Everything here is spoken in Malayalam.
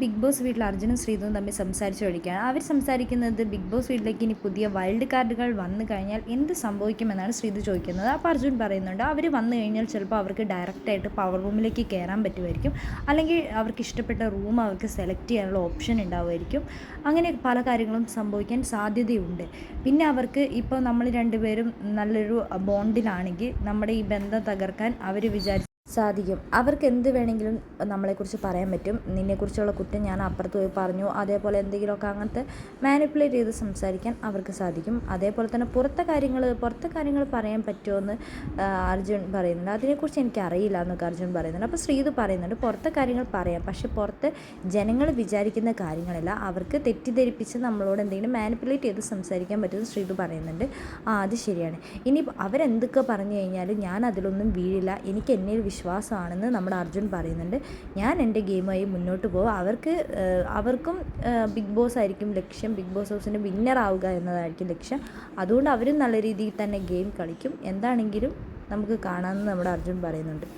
ബിഗ് ബോസ് വീട്ടിൽ അർജുനും ശ്രീധുവും തമ്മിൽ സംസാരിച്ചു കഴിക്കുകയാണ് അവർ സംസാരിക്കുന്നത് ബിഗ് ബോസ് വീട്ടിലേക്ക് ഇനി പുതിയ വൈൽഡ് കാർഡുകൾ വന്നു കഴിഞ്ഞാൽ എന്ത് സംഭവിക്കുമെന്നാണ് ശ്രീധു ചോദിക്കുന്നത്. അപ്പോൾ അർജുൻ പറയുന്നുണ്ട് അവർ വന്നു കഴിഞ്ഞാൽ ചിലപ്പോൾ അവർക്ക് ഡയറക്റ്റായിട്ട് പവർ റൂമിലേക്ക് കയറാൻ പറ്റുമായിരിക്കും. അല്ലെങ്കിൽ അവർക്ക് ഇഷ്ടപ്പെട്ട റൂം അവർക്ക് സെലക്ട് ചെയ്യാനുള്ള ഓപ്ഷൻ ഉണ്ടാവുമായിരിക്കും. അങ്ങനെ പല കാര്യങ്ങളും സംഭവിക്കാൻ സാധ്യതയുണ്ട്. പിന്നെ അവർക്ക് ഇപ്പോൾ നമ്മൾ രണ്ടുപേരും നല്ലൊരു ബോണ്ടിലാണെങ്കിൽ നമ്മുടെ ഈ ബന്ധം തകർക്കാൻ അവർ വിചാരിച്ചു സാധിക്കും. അവർക്ക് എന്ത് വേണമെങ്കിലും നമ്മളെക്കുറിച്ച് പറയാൻ പറ്റും. നിന്നെക്കുറിച്ചുള്ള കുറ്റം ഞാൻ അപ്പുറത്ത് പോയി പറഞ്ഞു. അതേപോലെ എന്തെങ്കിലുമൊക്കെ അങ്ങനത്തെ മാനിപ്പുലേറ്റ് ചെയ്ത് സംസാരിക്കാൻ അവർക്ക് സാധിക്കും. അതേപോലെ തന്നെ പുറത്തെ കാര്യങ്ങൾ പുറത്തെ കാര്യങ്ങൾ പറയാൻ പറ്റുമെന്ന് എന്ന് അർജുൻ പറയുന്നുണ്ട്. അതിനെക്കുറിച്ച് എനിക്ക് അറിയില്ല എന്നൊക്കെ അർജുൻ പറയുന്നുണ്ട്. അപ്പോൾ ശ്രീതു പറയുന്നുണ്ട് പുറത്തെ കാര്യങ്ങൾ പറയാം. പക്ഷെ പുറത്ത് ജനങ്ങൾ വിചാരിക്കുന്ന കാര്യങ്ങളല്ല. അവർക്ക് തെറ്റിദ്ധരിപ്പിച്ച് നമ്മളോട് എന്തെങ്കിലും മാനിപ്പുലേറ്റ് ചെയ്ത് സംസാരിക്കാൻ പറ്റുമെന്ന് ശ്രീതു പറയുന്നുണ്ട്. ആ അത് ശരിയാണ്. ഇനി അവരെന്തൊക്കെ പറഞ്ഞു കഴിഞ്ഞാലും ഞാൻ അതിലൊന്നും വീഴില്ല. എനിക്ക് എന്നിൽ വിശ്വാസമാണെന്ന് നമ്മുടെ അർജുൻ പറയുന്നുണ്ട്. ഞാൻ എന്റെ ഗെയിമായി മുന്നോട്ട് പോകും അവർക്ക് അവർക്കും ബിഗ് ബോസ് ആയിരിക്കും ലക്ഷ്യം. ബിഗ് ബോസ് ഹൗസിന്റെ വിന്നർ ആവുക എന്നതായിരിക്കും ലക്ഷ്യം. അതുകൊണ്ട് അവരും നല്ല രീതിയിൽ തന്നെ ഗെയിം കളിക്കും. എന്താണെങ്കിലും നമുക്ക് കാണാമെന്ന് നമ്മുടെ അർജുൻ പറയുന്നുണ്ട്.